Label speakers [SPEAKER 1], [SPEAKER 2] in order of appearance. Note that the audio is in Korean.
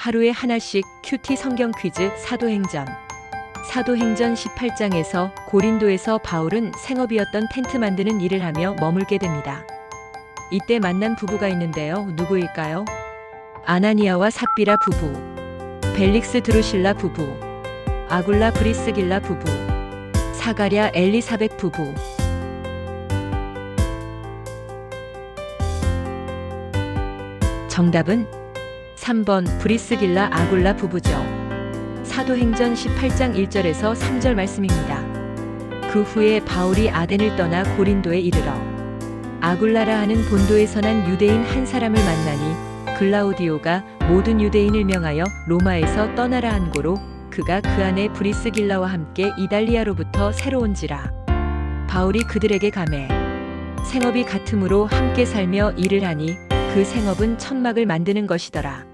[SPEAKER 1] 하루에 하나씩 큐티 성경 퀴즈 사도행전. 사도행전 18장에서 고린도에서 바울은 생업이었던 텐트 만드는 일을 하며 머물게 됩니다. 이때 만난 부부가 있는데요. 누구일까요? 아나니아와 삽비라 부부, 벨릭스 드루실라 부부, 아굴라 브리스길라 부부, 사가랴 엘리사벳 부부. 정답은 3번 브리스길라 아굴라 부부죠. 사도행전 18장 1절에서 3절 말씀입니다. 그 후에 바울이 아덴을 떠나 고린도에 이르러 아굴라라 하는 본도에서 난 유대인 한 사람을 만나니 글라우디오가 모든 유대인을 명하여 로마에서 떠나라 한 고로 그가 그 안에 브리스길라와 함께 이달리아로부터 새로운지라 바울이 그들에게 감해 생업이 같으므로 함께 살며 일을 하니 그 생업은 천막을 만드는 것이더라.